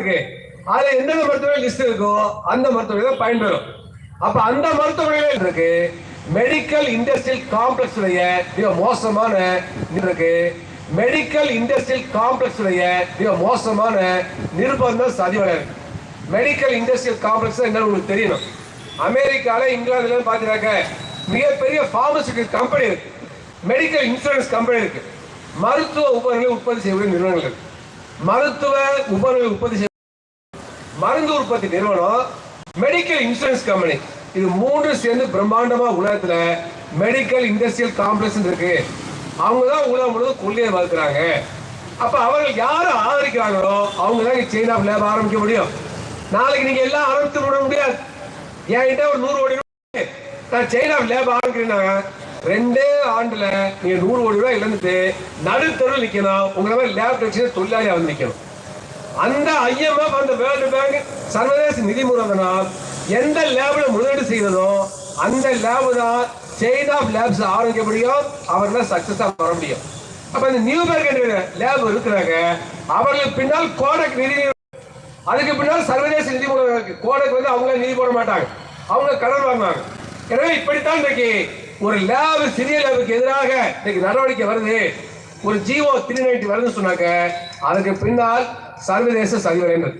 இருக்கு அதுல எந்த மருத்துவ லிஸ்ட் இருக்கோ அந்த மருத்துவமனை தான் பயன்பெறும் அப்ப அந்த மருத்துவமனைகள் இருக்கு. மெடிக்கல் இண்டஸ்ட்ரியல் காம்ப்ளெக்ஸ் உடைய மிக மோசமான இருக்கு. மெடிக்கல் இண்டஸ்ட்ரியல் காம்ப்ளெக்ஸ் உடைய மிக மோசமான நிர்பந்தம் சதிவலை இருக்கு மெடிக்கல் இண்டஸ்ட்ரியல் காம்ப்ளெக்ஸ் என்ன உங்களுக்கு தெரியணும். அமெரிக்கால இங்கிலாந்துல பாத்தீங்கன்னாக்க மிகப்பெரிய பார்மசூட்டிக்கல் கம்பெனி இருக்கு. மெடிக்கல் இன்சூரன்ஸ் கம்பெனி இருக்கு. மருத்துவ உபகரணங்களை உற்பத்தி செய்யக்கூடிய நிறுவனங்கள். மருத்துவ உபகரணங்களை உற்பத்தி செய்ய மருந்து உற்பத்தி நிறுவனம் மெடிக்கல் இன்சூரன்ஸ் கம்பெனி இது மூன்று சேர்ந்து பிரம்மாண்டமா உலகத்துல மெடிக்கல் இண்டஸ்ட்ரியல் காம்ப்ளெக்ஸ் இருக்கு. அவங்க தான் உலகம் முழுவதும் கொள்ளையை வளர்க்குறாங்க. அப்ப அவர்கள் யாரை ஆதரிக்கிறாங்களோ அவங்க தான் சைனா லேப் ஆரம்பிக்க முடியும். நாளைக்கு நீங்க எல்லாம் ஆரம்பித்து விட முடியாது. என்கிட்ட ஒரு நூறு கோடி ரூபாய் நான் சைனா லேப் ஆரம்பிக்கிறேன்னா ரெண்டே ஆண்டுல நீங்க நூறு கோடி ரூபாய் இழந்துட்டு நடுத்தருள் நிக்கணும். உங்களை மாதிரி லேப் வச்சு தொழிலாளியா வந்து நிக்கணும். அந்த ஐஎம்எஃப் அந்த வேர்ல்டு பேங்க் சர்வதேச நிதி மூலதனம் எந்த லேபில் முதலீடு செய்ததோ அந்த லேப் தான் செயின் ஆஃப் லேப்ஸ் ஆரம்பிக்க முடியும் அவர்கள் சக்சஸாக வர முடியும். அப்போ இந்த நியூ பேங்க் லேப் இருக்கிறாங்க அவர்களுக்கு பின்னால் கோடக் நிதி அதுக்கு பின்னால் சர்வதேச நிதி மூலம் இருக்கு. கோடக் வந்து அவங்க நிதி போட மாட்டாங்க. அவங்க கடன் வாங்குவாங்க. எனவே இப்படித்தான் இன்னைக்கு ஒரு லேபு சிறிய லேபுக்கு எதிராக இன்னைக்கு நடவடிக்கை வருது. ஒரு ஜிஓ த்ரீ நைன்டி வருதுன்னு சொன்னாக்க அதுக்கு பின்னால் சர்வதேச சரிவரைகள்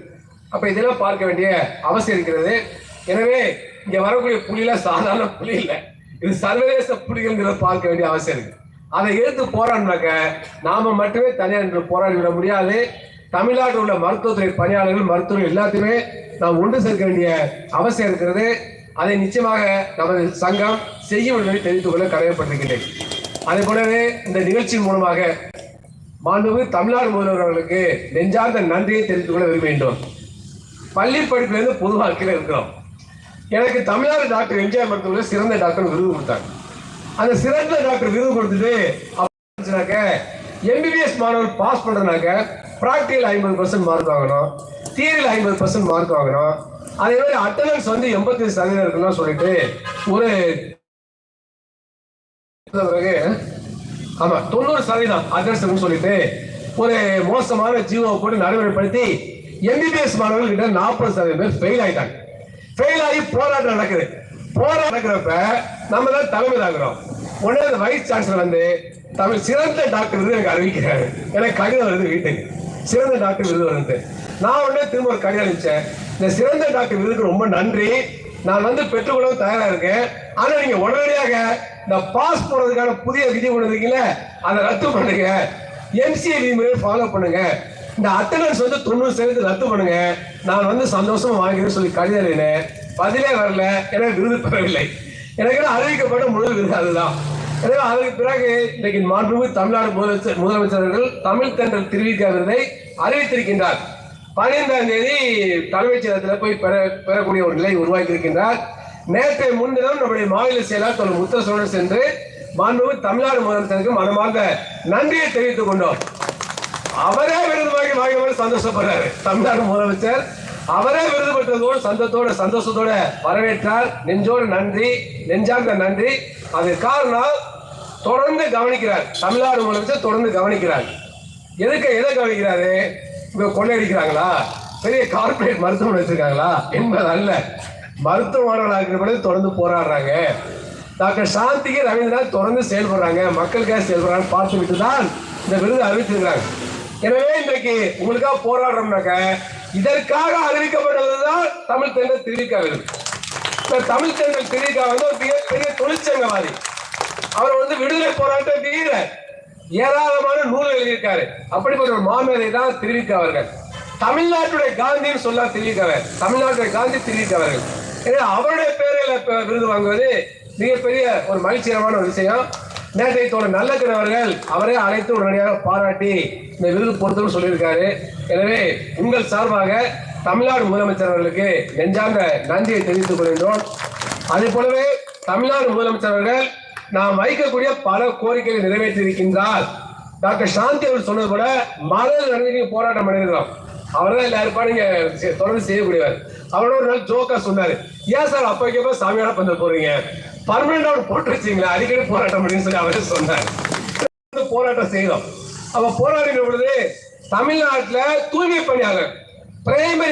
அப்ப இதெல்லாம் பார்க்க வேண்டிய அவசியம் இருக்கிறது. எனவே இங்க வரக்கூடிய புலிலாம் சாதாரண புலி இல்லை. இது சர்வதேச புலிகள்ங்கிறத பார்க்க வேண்டிய அவசியம் இருக்கு. அதை எடுத்து போராடினாக்க நாம மட்டுமே தனியார் என்று போராடி விட முடியாது. தமிழ்நாட்டில் உள்ள மருத்துவத்துறை பணியாளர்கள் மருத்துவர்கள் எல்லாத்தையுமே நாம் ஒன்று சேர்க்க வேண்டிய அவசியம் இருக்கிறது. அதை நிச்சயமாக நமது சங்கம் செய்யும் என்பதை தெரிவித்துக் கொள்ள கடமைப்பட்டிருக்கின்றேன். அதே போலவே இந்த நிகழ்ச்சியின் மூலமாக மாண்புமிகு தமிழ்நாடு முதல்வர் அவர்களுக்கு நெஞ்சார்ந்த நன்றியை தெரிவித்துக் கொள்ள விரும்புகின்றோம். பள்ளி படிப்பிலிருந்து பொது வாழ்க்கையில் இருக்கிறோம். எனக்கு தமிழ்நாடு டாக்டர் எம்ஜிஆர் மருத்துவர்கள் சிறந்த டாக்டர் விருது கொடுத்தாங்க அந்த சிறந்த டாக்டர் விருது கொடுத்துட்டு எம்பிபிஎஸ் மாணவர் பாஸ் பண்ணுறதுனாக்க ப்ராக்டிகல் ஐம்பது பர்சன்ட் மார்க் வாங்கணும். தியரியில் ஐம்பது பர்சன்ட் மார்க் வாங்கணும். அதே மாதிரி அட்டண்டன்ஸ் வந்து எண்பத்தஞ்சு சதவீதம் இருக்குன்னு சொல்லிட்டு ஒரு பிறகு ஆமா தொண்ணூறு சதவீதம் அட்ரஸ் சொல்லிட்டு ஒரு மோசமான ஜீவோ போட்டு நடைமுறைப்படுத்தி எம்பிபிஎஸ் மாணவர்கள் கிட்ட நாற்பது சதவீதம் பேர் ஃபெயில் ஆயிட்டாங்க. ஃபெயில் ஆகி போராட்டம் நடக்குது. போராட்டம் நடக்கிறப்ப நம்ம தான் தலைமை தாங்குறோம். உடனே அந்த வைஸ் சான்சலர் வந்து தமிழ் சிறந்த டாக்டர் விருது எனக்கு அறிவிக்கிறாரு. எனக்கு கடிதம் வருது வீட்டுக்கு. சிறந்த டாக்டர் விருது வருது நான் உடனே திரும்ப ஒரு கடிதம் அனுப்பிச்சேன். இந்த சிறந்த டாக்டர் விருதுக்கு ரொம்ப நன்றி. நான் வந்து பெற்றுக்கொள்ள தயாரா இருக்கேன். ஆனா நீங்க உடனடியாக இந்த பாஸ் போடுறதுக்கான புதிய விதி ஒன்று இருக்கீங்களே அதை ரத்து பண்ணுங்க. எம்சிஏ விதிமுறை ஃபாலோ பண்ணுங்க. இந்த அட்டண்டன்ஸ் வந்து தொண்ணூறு சதவீதம் ரத்து பண்ணுங்க. நான் வந்து சந்தோஷமா வாங்கிறேன்னு சொல்லி கடிதம் எழுதினேன். பதிலே வரல. எனக்கு விருது பெறவில்லை. எனக்கு அறிவிக்கப்பட்ட முதல் விருது அதுதான். எனவே அதற்கு பிறகு இன்றைக்கு மாண்புமிகு தமிழ்நாடு முதலமைச்சர் முதலமைச்சர்கள் தமிழ் தென்றல் திருவிக விருதை அறிவித்திருக்கின்றார். பதினைந்தாம் தேதி தலைமைச் செயலகத்தில் போய் பெற பெறக்கூடிய ஒரு நிலை உருவாக்கி இருக்கின்றார் நேற்றைய முன்தினம் நம்முடைய மாநில செயலாளர் தொழில் முத்தசோழன் சென்று மாண்புமிகு தமிழ்நாடு முதலமைச்சருக்கு மனமாக நன்றியை தெரிவித்துக் கொண்டோம். அவரே விருது வாங்கி வாங்கினவரை சந்தோஷப்படுறாரு. தமிழ்நாடு முதலமைச்சர் அவரே விருது பெற்றதோடு சந்தத்தோட சந்தோஷத்தோட வரவேற்றார். நெஞ்சோடு நன்றி நெஞ்சார்ந்த நன்றி. அது காரணம் தொடர்ந்து கவனிக்கிறார். தமிழ்நாடு முதலமைச்சர் தொடர்ந்து கவனிக்கிறார். எதுக்கு எதை கவனிக்கிறாரு? கொள்ளையடிக்கிறாங்களா? பெரிய கார்ப்பரேட் மருத்துவமனை வச்சிருக்காங்களா? என்பது அல்ல. மருத்துவமனைகளாக மாணவர்களாக தொடர்ந்து போராடுறாங்க. டாக்டர் சாந்திக்கு ரவீந்திரநாத் தொடர்ந்து செயல்படுறாங்க. மக்களுக்காக செயல்படுறாங்க. பார்த்து விட்டு தான் இந்த விருது அறிவித்திருக்கிறாங்க. எனவே இன்றைக்கு உங்களுக்காக போராடுறோம்னாக்க இதற்காக அறிவிக்கப்பட்டதுதான் தமிழ் தென்றல் திருவிக்கா விருது. தமிழ் தென்றல் திருவிக்கா வந்து ஒரு மிகப்பெரிய தொழிற்சங்கவாதி. அவர் வந்து விடுதலை போராட்ட வீரர் ஏராளமான நூல்கள் எழுதியிருக்காரு. அப்படிப்பட்ட ஒரு மாமேதை தான் தெரிவிக்க அவர்கள் தமிழ்நாட்டுடைய காந்தின்னு சொல்ல திருவிக்கவர். தமிழ்நாட்டுடைய காந்தி திருவிக்கா அவர்கள் எனவே அவருடைய பேரில் விருது வாங்குவது மிகப்பெரிய ஒரு மகிழ்ச்சிகரமான ஒரு விஷயம். நேற்றை தோழர் நல்லக்கன் அவர்கள் அவரே அழைத்து உடனடியாக பாராட்டி இந்த விருது பொறுத்தவரை சொல்லியிருக்காரு. எனவே உங்கள் சார்பாக தமிழ்நாடு முதலமைச்சர் அவர்களுக்கு நெஞ்சார்ந்த நன்றியை தெரிவித்துக் கொள்கின்றோம். அதே போலவே தமிழ்நாடு முதலமைச்சர் அவர்கள் நாம் வைக்கக்கூடிய பல கோரிக்கைகளை நிறைவேற்றியிருக்கின்றார். டாக்டர் சாந்தி அவர் சொன்னது போல மகள் நடந்து போராட்டம் பண்ணிருக்கிறோம் அவர் தான் எல்லாருப்பா நீங்க தொடர்ந்து செய்யக்கூடியவர். அவரோட ஒரு நாள் ஜோக்கா சொன்னாரு. ஏன் சார் அப்பைக்கப்ப சாமியோட பந்த போறீங்க பர்மனண்டா ஒரு போட்டு வச்சீங்களா அடிக்கடி போராட்டம் அப்படின்னு சொல்லி அவரே சொன்னார். போராட்டம் செய்தோம். அவ போராடின பொழுது தமிழ்நாட்டில் தூய்மை பணியாளர் பிரைமரி